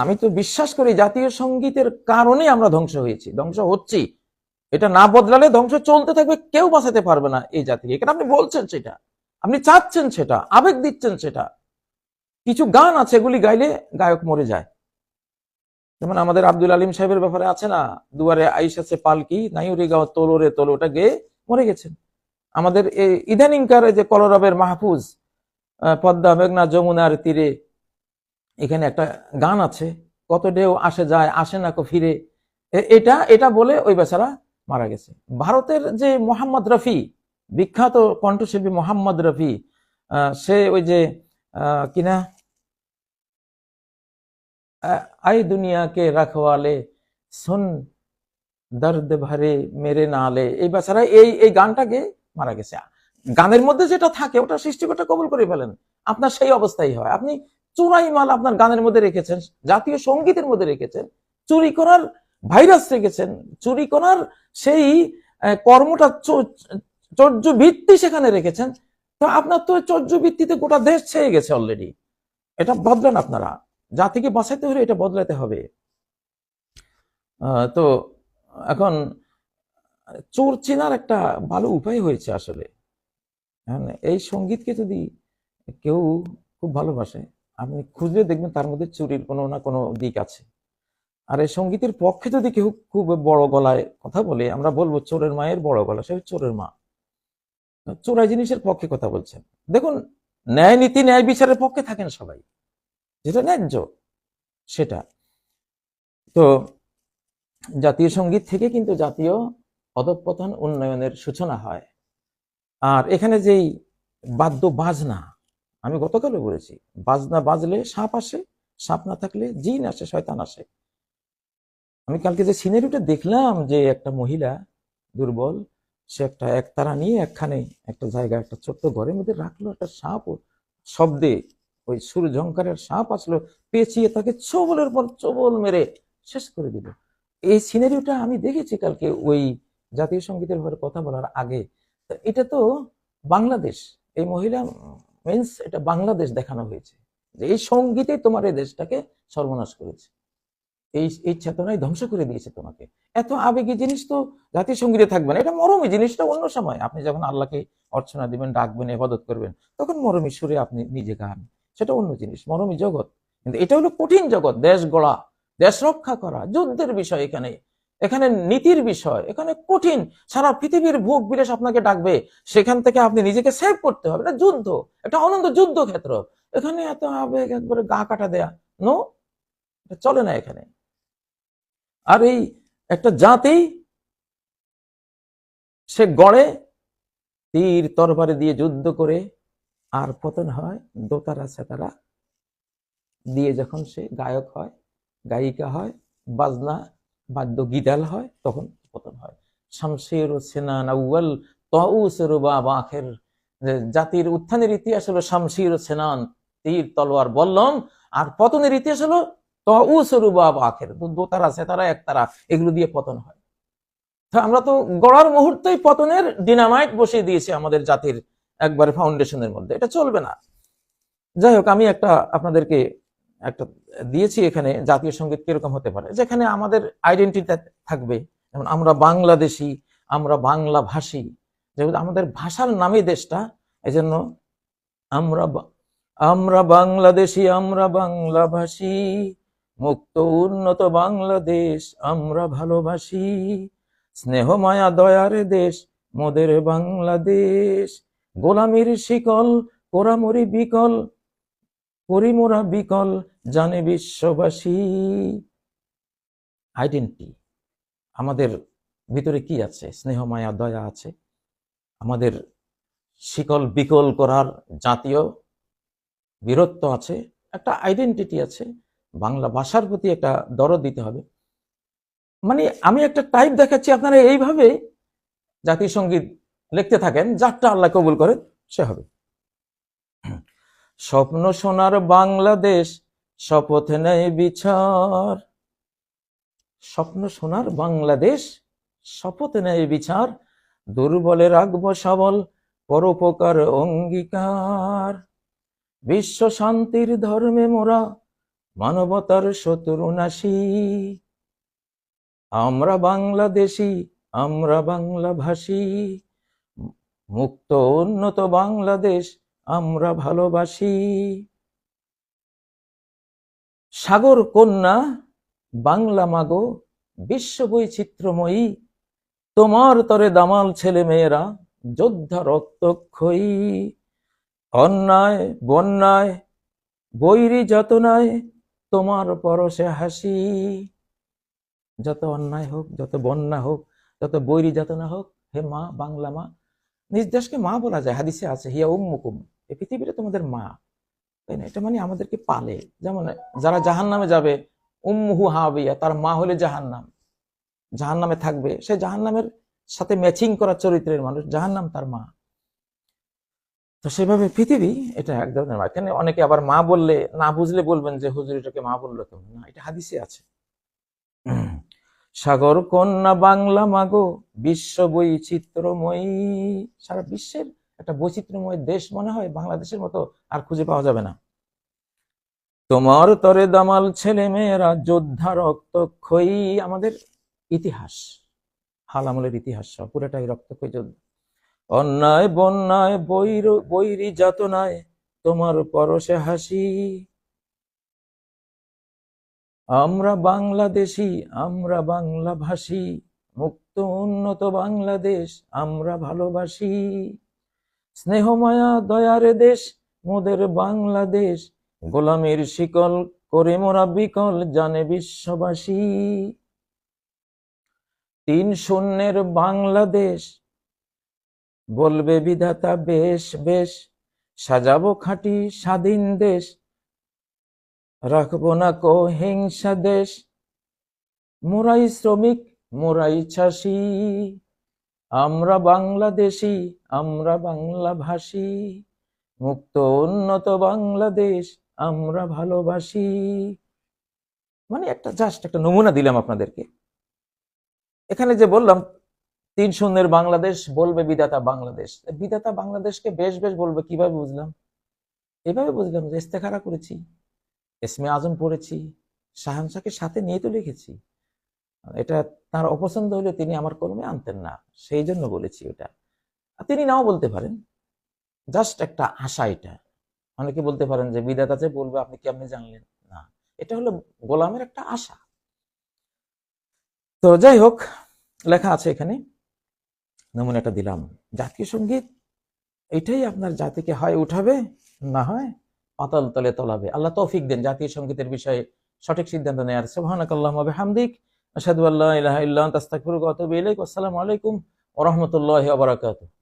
আমি তো বিশ্বাস করি জাতীয় সঙ্গীতের কারণে আমরা ধ্বংস হয়েছি। ধ্বংস হচ্ছি। এটা না বদলালে ধ্বংস চলতে থাকবে, কেউ বাঁচাতে পারবে না এই জাতিকে এটা আপনি বলছেন সেটা। আপনি চাচ্ছেন সেটা, আবেগ দিচ্ছেন সেটা। কিছু গান আছে, এগুলি গাইলে গায়ক মরে যায়। যেমন আমাদের আব্দুল আলিম সাহেবের ব্যাপারে আছে না, দুয়ারে আইসাছে পালকি নাইউরি গাও তোলো রে তোলো, ওটা গেয়ে মরে গেছেন। আমাদের ইদানিংকার যে কলরবের মাহফুজ পদ্মা, মেঘনা, যমুনার তীরে এখানে একটা গান আছে, কত ঢেউ আসে যায়, আসে না কো ফিরে। এটা এটা বলে ওই বেচারা মারা গেছে। ভারতের যে মোহাম্মদ রফি, বিখ্যাত কণ্ঠশিল্পী মোহাম্মদ রফি সে ওই যে কিনা? আই দুনিয়াকে রাখওয়ালে, সুন দর্দ ভরে মেরে নালে। এই বেচারা এই এই গানটাকে মারা গেছে। গানের মধ্যে যেটা থাকে, ওটা সৃষ্টিকর্তা কবুল করে ফেলেন। আপনার সেই অবস্থাই হয়। আপনি চুরাই মাল আপনার গানের মধ্যে রেখেছেন, জাতীয় সঙ্গীতের মধ্যে রেখেছেন, চুরি করার ভাইরাস রেখেছেন, চুরি করার সেই কর্মটা চর্য ভিত্তি সেখানে রেখেছেন, তো আপনার তো চর্য ভিত্তিতে গোটা দেশ ছেয়ে গেছে অলরেডি এটা বদলান আপনারা। জাতিকে বাঁচাতে হলে এটা বদলাতে হবে। তো এখন, চোর চেনার একটা ভালো উপায় হয়েছে আসলে। এই সঙ্গীতকে যদি কেউ খুব ভালোবাসে আপনি খুঁজলে দেখবেন তার মধ্যে চুরির কোনো না কোনো দিক আছে। আর এই সঙ্গীতের পক্ষে যদি কেউ খুব বড় গলায় কথা বলে, আমরা বলব চোরের মায়ের বড় গলা, সে চোরের মা। চোরাই জিনিসের পক্ষে কথা বলছেন। দেখুন, ন্যায় নীতি, ন্যায় বিচারের পক্ষে থাকেন সবাই। যেটা ন্যায্য, সেটা। তো জাতীয় সংগীত থেকে কিন্তু জাতীয় অধঃপতন উন্নয়নের সূচনা হয়। আর এখানে যেই বাদ্য বাজনা আমি গতকালও বলেছি, বাজনা বাজলে সাপ আসে, সাপ না থাকলে জিন আসে, শয়তান আসে। আমি কালকে যে সিনারিটা দেখলাম যে একটা মহিলা দুর্বল, সে একটা একতারা নিয়ে একখানে একটা জায়গা একটা ছোট্ট ঘরের মধ্যে রাখল একটা সাপ শব্দে ওই সুর ঝঙ্কারের সাপ আসলো, পেঁচিয়ে তাকে চবলের পর চবল মেরে শেষ করে দিল। এই সিনারিওটা আমি দেখেছি কালকে ওই জাতীয় সঙ্গীতের ব্যাপারে কথা বলার আগে। এটা তো বাংলাদেশ, এই মহিলা মিন্স এটা বাংলাদেশ দেখানো হয়েছে যে এই সঙ্গীতে তোমার এই দেশটাকে সর্বনাশ করেছে। এই এই চেতনায় ধ্বংস করে দিয়েছে তোমাকে। এত আবেগী জিনিস তো জাতীয় সঙ্গীতে থাকবে না। এটা মরমী জিনিসটা অন্য সময়। আপনি যখন আল্লাহকে অর্চনা দিবেন, ডাকবেন এবাদত করবেন, তখন মরমী সুরে আপনি নিজে গান। সেটা অন্য জিনিস, মরমী জগৎ। কিন্তু এটা হলো কঠিন জগৎ, দেশ গড়া, দেশ রক্ষা করা, যুদ্ধের বিষয় এখানে। এখানে নীতির বিষয়, এখানে কঠিন। সারা পৃথিবীর ভোগ বিলাস আপনাকে ডাকবে। সেখান থেকে আপনি নিজেকে সেভ করতে হবে। এটা যুদ্ধ এটা অনন্ত যুদ্ধ ক্ষেত্র। এখানে এত আবেগ একবারে গা কাটা দেয়া। নো চলে না এখানে। আর এই একটা জাতি, সে গড়ে, তীর তরবারি দিয়ে যুদ্ধ করে, আর পতন হয় দোতারা, সেতারা দিয়ে যখন সে গায়ক হয়, গায়িকা হয়, বাজনা বাদ্য গিদাল হয়, তখন পতন হয়। শামশের ও সেনান আউয়াল, তাউসের বাব আখের। যে জাতির উত্থানের ইতিহাস হলো শামশির ও সেনান, তীর, তলোয়ার, বল্লম। আর পতনের ইতিহাস হলো তাউসের বাব আখের। দো- দোতারা সেতারা একতারা এগুলো দিয়ে পতন হয়। তো আমরা তো গড়ার মুহূর্তেই পতনের ডিনামাইট বসিয়ে দিয়েছি আমাদের জাতির একবারে ফাউন্ডেশনের মধ্যে। এটা চলবে না। যাই হোক, আমি একটা আপনাদেরকে একটা দিয়েছি এখানে জাতীয় সংগীত কীরকম হতে পারে, যেখানে আমাদের আইডেন্টিটি থাকবে। যেমন আমরা বাংলাদেশি, আমরা বাংলা ভাষী যেহেতু আমাদের ভাষার নামে দেশটা এই জন্য আমরা আমরা বাংলাদেশি, আমরা বাংলা ভাষী মুক্ত, উন্নত বাংলাদেশ, আমরা ভালোবাসি। স্নেহ মায়া দয়ার দেশ, মোদের বাংলাদেশ। গোলামির শিকল, কোরামরি বিকল পরিমোরা বিকল জানে বিশ্ববাসী। আইডেন্টি আমাদের ভিতরে কি আছে? স্নেহ, মায়া, দয়া আছে। আমাদের শিকল বিকল করার জাতীয় বীরত্ব আছে, একটা আইডেন্টিটি আছে। বাংলা ভাষার প্রতি একটা দরদ দিতে হবে। মানে আমি একটা টাইপ দেখাচ্ছি, আপনারা এইভাবে জাতীয় সংগীত লিখতে থাকেন, যারটা আল্লাহ কবুল করেন সে হবে। স্বপ্ন সোনার বাংলাদেশ, শপথ নেয় বিচার। স্বপ্ন সোনার বাংলাদেশ, শপথ নেয় বিচার। দুর্বলে রাখব সবল, পরোপকার অঙ্গীকার। বিশ্ব শান্তির ধর্মে মোরা, মানবতার শত্রু নাশী। আমরা বাংলাদেশি, আমরা বাংলা ভাষী মুক্ত উন্নত বাংলাদেশ আমরা ভালোবাসি। সাগর কন্যা, বাংলা মাগো, বিশ্ব বৈচিত্র্যময়ী, তোমার তরে দামাল ছেলে মেয়েরা যোদ্ধা রক্তক্ষয়ী। অন্যায়, বন্যায়, বৈরী যাতনায়, তোমার পরশে হাসি। যত অন্যায় হোক, যত বন্যা হোক, যত বৈরী যাতনা হোক, হে মা, বাংলা মা নিজ দেশকে মা বলা যায়, হাদিসে আছে, হিয়া উম্মুকুম এই পৃথিবীটা তোমাদের মা। তাই না? এটা মানে আমাদেরকে পালে। যেমন যারা জাহান নামে যাবে, উম্মুহু হাবিয়া তার মা হলে জাহান নাম জাহান নামে থাকবে। সে জাহান নামের সাথে ম্যাচিং করা চরিত্রের মানুষ জাহান নাম তার মা। তো সেভাবে পৃথিবী, এটা এক ধরনের মা। কেন? অনেকে আবার মা বললে, না বুঝলে বলবেন যে, হুজুর, এটাকে মা বলল কেমন না, এটা হাদিসে আছে। সাগর কন্যা বাংলা মাগো, বিশ্ব বৈচিত্র্যময়ী। সারা বিশ্বের একটা বৈচিত্র্যময় দেশ মনে হয় বাংলাদেশের মতো আর খুঁজে পাওয়া যাবে না। তোমার তরে দামাল ছেলে মেয়েরা যোদ্ধা রক্তক্ষয়ী। আমাদের ইতিহাস, হাল আমলের ইতিহাস সব, পুরোটাই রক্তক্ষয়ী যোদ্ধা। অন্যায় বন্যায় বৈর বৈরী যাতনায় তোমার পরশে হাসি। আমরা বাংলাদেশি, আমরা বাংলা ভাষী মুক্ত উন্নত বাংলাদেশ, আমরা ভালোবাসি। স্নেহমায়া, দয়ারে দেশ, মোদের বাংলাদেশ, গোলামের শিকল করে মোরা বিকল জানে বিশ্ববাসী। তিন শূন্যের বাংলাদেশ, বলবে বিধাতা বেশ বেশ, সাজাবো খাঁটি স্বাধীন দেশ রাখব না কো হিংসা দেশ। মোরাই শ্রমিক, মোরাই চাষি। আমরা বাংলাদেশি, আমরা বাংলা ভাষী মুক্ত, উন্নত বাংলাদেশ, আমরা ভালোবাসি। মানে একটা জাস্ট একটা নমুনা দিলাম আপনাদেরকে। এখানে যে বললাম, তিন শূন্যের বাংলাদেশ বলবে বিদাতা বাংলাদেশ। বিদাতা বাংলাদেশকে বেশ বেশ বলবে, কীভাবে বুঝলাম? এভাবে বুঝলাম যে ইস্তেখারা করেছি। এসমে আজম পড়েছি শাহানশাকে সাথে নিয়ে তো লিখেছি। এটা তার অপছন্দ হলে তিনি আমার কলমে আনতেন না, সেই জন্য বলেছি ওটা তিনি নাও বলতে পারেন জাস্ট একটা আশা এটা। অনেকে বলতে পারেন যে বিধাতা যে বলবে, আপনি কি আপনি জানলেন? না, এটা হলো গোলামের একটা আশা। তো যাই হোক, লেখা আছে এখানে নমুনা একটা দিলাম। জাতীয় সংগীত, এটাই আপনার জাতিকে হয় উঠাবে, না হয় পাতাল তলে তলাবে। আল্লাহ তৌফিক দেন জাতীয় সঙ্গীতের বিষয়ে সঠিক সিদ্ধান্ত নেয়ার। সুবহানাকাল্লাহুম্মা ওয়া আসাদুল্লাহ আসসালামু আলাইকুম ওরহমতুল্লাহ বারাকাতুহু।